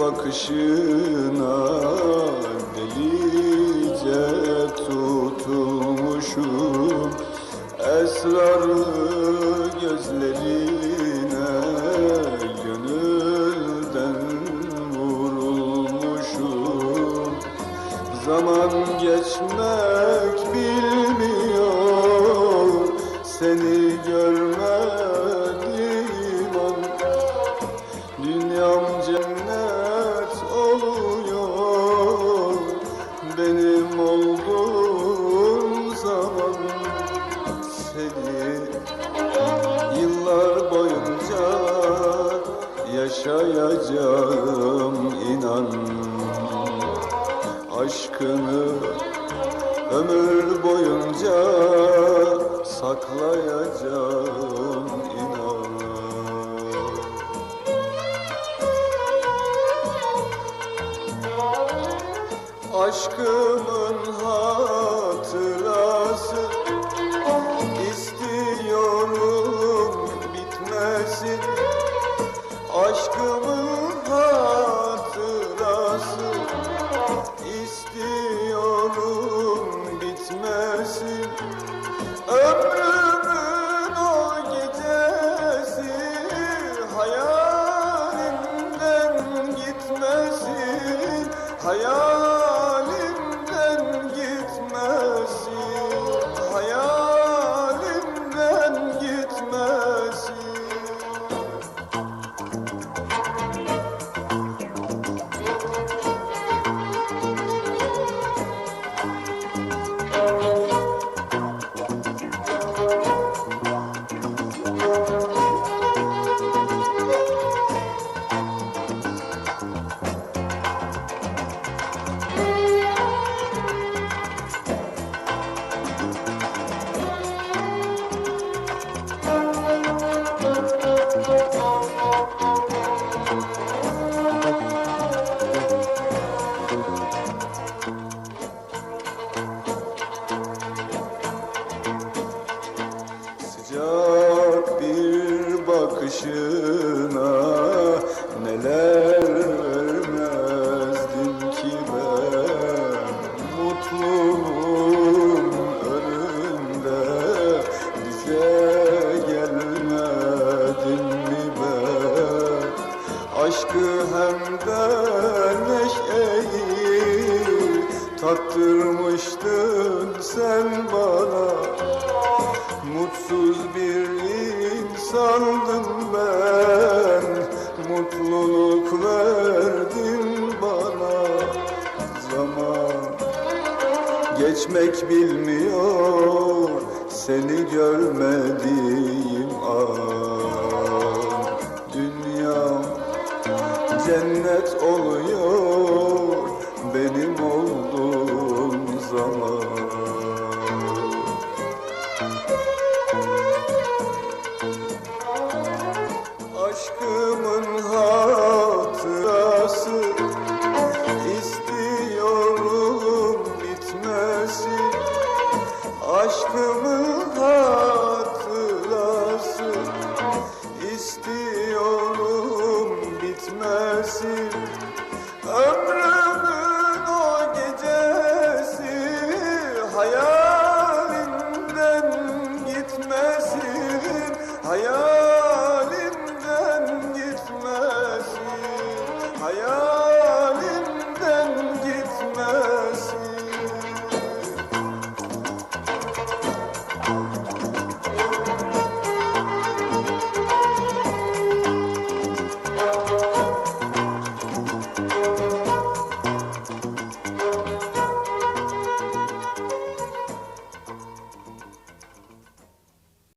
bakışına delice tutulmuşum Esrarlı gözlerine gönülden vurulmuşum. Zaman geçmek bilmiyor Seni görmediğim Benim olduğun zaman Seni yıllar boyunca Yaşayacağım inan. Aşkını ömür boyunca saklayacağım Aşkımın hatırası istiyorum bitmesin Aşkımın hatırası istiyorum bitmesin Ömrümün o gecesi hayalimden gitmesin Hayalimden bakışına neler vermezdim ki ben? Mutluluğum önünde bize gelmedin mi ben? Aşkı hem de neşeyi tattırmıştın sen bana. Mutsuz bir insandım geçmek bilmiyor Seni görmediğim an. Dünyam cennet oluyor Benim olduğum zaman